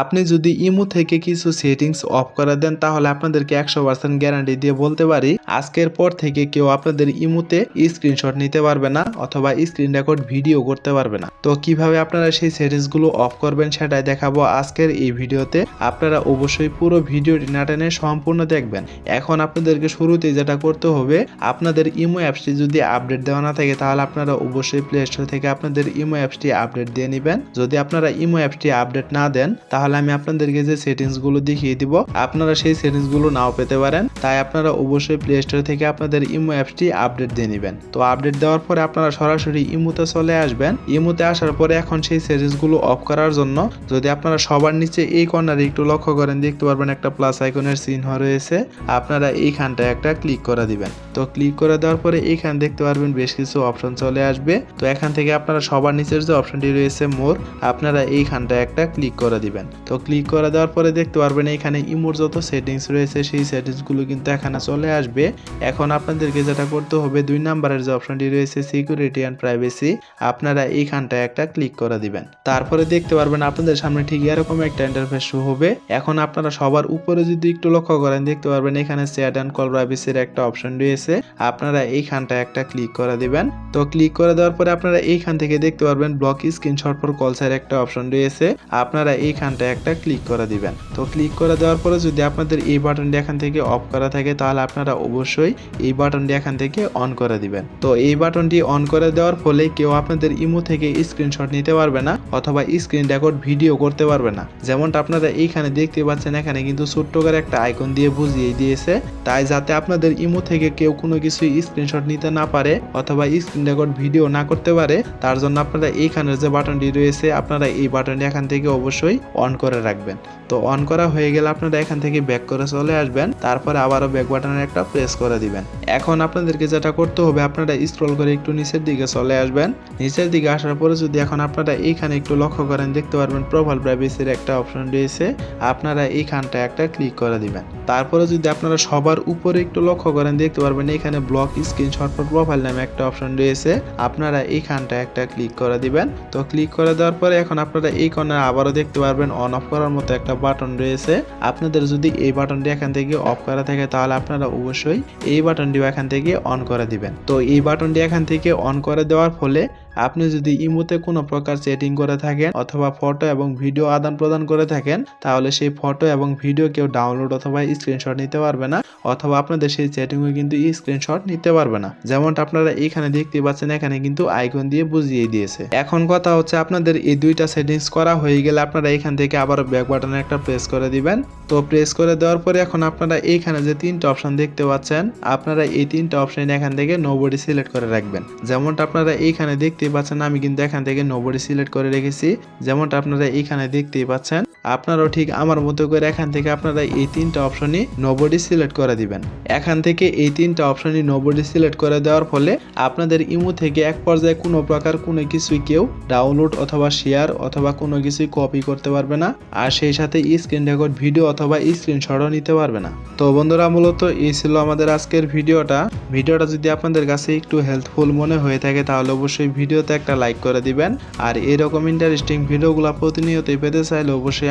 আপনি যদি ইমো থেকে কিছু সেটিংস অফ করে দেন, তাহলে আপনাদেরকে একশো পার্সেন্ট গ্যারান্টি দিয়ে বলতে পারি, আজকের পর থেকে কেউ আপনাদের ইমোতে স্ক্রিনশট নিতে পারবে না অথবা স্ক্রিন রেকর্ড ভিডিও করতে পারবে না। তো কীভাবে আপনারা সেই সেটিংসগুলো অফ করবেন সেটাই দেখাবো আজকের এই ভিডিওতে। আপনারা অবশ্যই পুরো ভিডিওটি না টেনে সম্পূর্ণ দেখবেন। এখন আপনাদেরকে শুরুতে যেটা করতে হবে, আপনাদের ইমো অ্যাপসটি যদি আপডেট দেওয়া না থাকে, তাহলে আপনারা অবশ্যই প্লে স্টোর থেকে আপনাদের ইমো অ্যাপসটি আপডেট দিয়ে নেবেন। যদি আপনারা ইমো অ্যাপসটি আপডেট না দেন, তাহলে আমি আপনাদেরকে যে সেটিংসগুলো দেখিয়ে দিব, আপনারা সেই সেটিংসগুলো নাও পেতে পারেন। তাই আপনারা অবশ্যই প্লে স্টোর থেকে আপনাদের ইমো অ্যাপসটি আপডেট দিয়ে নেবেন। তো আপডেট দেওয়ার পরে আপনারা সরাসরি ইমোতে চলে আসবেন। ইমোতে আসার পরে এখন সেই সেটিংসগুলো অফ করার জন্য যদি আপনারা সবার নিচে এই কর্নারে একটু লক্ষ্য করেন, দেখতে পারবেন একটা প্লাস আইকনের চিহ্ন রয়েছে। আপনারা এইখানটায় একটা ক্লিক করে দিবেন। তো ক্লিক করে দেওয়ার পরে এইখানে দেখতে পারবেন বেশ কিছু অপশন চলে আসবে। তো এখান থেকে আপনারা সবার নিচের যে অপশনটি রয়েছে মোর, আপনারা এইখানটায় একটা ক্লিক করে দিবেন। তো ক্লিক করে দেওয়ার পরে দেখতে পারবেন এখানে ইমোর যত সেটিংস রয়েছে, সেই সেটিংসগুলো কিন্তু এখানে চলে আসবে। এখন আপনাদেরকে যেটা করতে হবে, দুই নাম্বারের যে অপশনটি রয়েছে সিকিউরিটি অ্যান্ড প্রাইভেসি আপনারা এইখানটায় একটা ক্লিক করে দিবেন। তারপরে দেখতে পারবেন আপনাদের সামনে ঠিক এরকম একটা ইন্টারফেস শো হবে। এখন আপনারা সবার উপরে যদি একটু লক্ষ্য করেন, দেখতে পারবেন এখানে চ্যাট অ্যান্ড কল প্রাইভেসির একটা অপশন রয়েছে। আপনারা এইখানটায় একটা ক্লিক করে দিবেন। তো ক্লিক করে দেওয়ার পরে আপনারা এইখান থেকে দেখতে পারবেন ব্লক স্ক্রিনশট ফর কলসের একটা অপশন রয়েছে। আপনারা এইখানটায় একটা ক্লিক করে দিবেন। তো ক্লিক করে দেওয়ার পরে যদি আপনাদের এই বাটনটি এখান থেকে অফ করা থাকে, তাহলে আপনারা অবশ্যই এই বাটনটি এখান থেকে অন করে দিবেন। তো এই বাটনটি অন করে দেওয়ার ফলে কেউ আপনাদের ইমো থেকে স্ক্রিনশট নিতে পারবে না, অথবা স্ক্রিন রেকর্ড ভিডিও করতে পারবে না। যেমনটা আপনারা এইখানে দেখতে পাচ্ছেন, এখানে কিন্তু ছোট্ট করে একটা আইকন দিয়ে বুঝিয়ে দিয়েছে। তাই যাতে আপনাদের ইমো থেকে কেউ কোনো কিছু স্ক্রিনশট নিতে না পারে, অথবা স্ক্রিন রেকর্ড ভিডিও না করতে পারে, তার জন্য আপনারা এইখানের যে বাটনটি রয়েছে, আপনারা এই বাটনটি এখান থেকে অবশ্যই অন করে রাখবেন। তো অন করা হয়ে গেলে আপনারা এখান থেকে ব্যাক করে চলে আসবেন, তারপরে আবারও ব্যাক বাটনের একটা প্রেস করে দিবেন। এখন আপনাদেরকে যেটা করতে হবে, আপনারা স্ক্রল করে একটু নিচের দিকে চলে আসবেন। নিচের দিকে আসার পরে যদি এখন আপনারা এইখানে একটু লক্ষ্য করেন, দেখতে পারবেন প্রোফাইল প্রাইভেসির একটা অপশন রয়েছে। আপনারা এইখানটা একটা ক্লিক করে দিবেন। তারপরে যদি আপনারা সবার উপরে একটু লক্ষ্য করেন, দেখতে পারবেন এখানে ব্লক স্ক্রিনশট ফর প্রোফাইল নামে একটা অপশন রয়েছে। আপনারা এইখানটা একটা ক্লিক করে দিবেন। তো ক্লিক করে দেওয়ার পরে এখন আপনারা এই কর্নারে আবারও দেখতে পারবেন অন অফ করার মতো একটা বাটন রয়েছে। আপনাদের যদি এই বাটনটি এখান থেকে অফ করা থাকে, তাহলে আপনারা অবশ্যই এই বাটনটিও এখান থেকে অন করে দিবেন। তো এই বাটনটি এখান থেকে অন করে দেওয়ার ফলে আপনি যদি ইমোতে কোনো প্রকার সেটিং করে থাকেন অথবা ফটো এবং ভিডিও আদান প্রদান করে থাকেন, তাহলে সেই ফটো এবং ভিডিও কেউ ডাউনলোড অথবা স্ক্রিনশট নিতে পারবে না, অথবা আপনাদের সেই সেটিংও কিন্তু স্ক্রিনশট নিতে পারবে না। যেমনটা আপনারা এখানে দেখতে পাচ্ছেন, এখানে কিন্তু আইকন দিয়ে বুঝিয়ে দিয়েছে। এখন কথা হচ্ছে আপনাদের এই দুইটা সেটিংস করা হয়ে গেলে আপনারা এখান থেকে আবার ব্যাক বাটনে একটা প্রেস করে দিবেন। তো প্রেস করে দেওয়ার পরে এখন আপনারা এইখানে যে তিনটা অপশান দেখতে পাচ্ছেন, আপনারা এই তিনটা অপশান এখান থেকে নোবডি সিলেক্ট করে রাখবেন। যেমনটা আপনারা এইখানে দেখতেই পাচ্ছেন, আমি কিন্তু এখান থেকে নোবডি সিলেক্ট করে রেখেছি। যেমনটা আপনারা এইখানে দেখতেই পাচ্ছেন আপনারাও ঠিক আমার মতো করে এখান থেকে আপনারা এই তিনটা অপশনই নোবডি সিলেক্ট করে দিবেন। এখান থেকে এই তিনটা অপশনই নোবডি সিলেক্ট করে দেওয়ার ফলে আপনাদের ইমো থেকে এক পর্যায়ে কোনো প্রকার কোনো কিছুই কেউ ডাউনলোড অথবা শেয়ার অথবা কোনো কিছুই কপি করতে পারবে না। আর সেই সাথে স্ক্রিন রেকর্ড ভিডিও অথবা স্ক্রিনশটও নিতে পারবে না। তো বন্ধুরা, মূলত এই ছিল আমাদের আজকের ভিডিওটা। ভিডিওটা যদি আপনাদের কাছে একটু হেল্পফুল মনে হয়ে থাকে, তাহলে অবশ্যই ভিডিওতে একটা লাইক করে দিবেন। আর এরকম ইন্টারেস্টিং ভিডিওগুলো প্রতিনিয়তই পেতে চাইলে অবশ্যই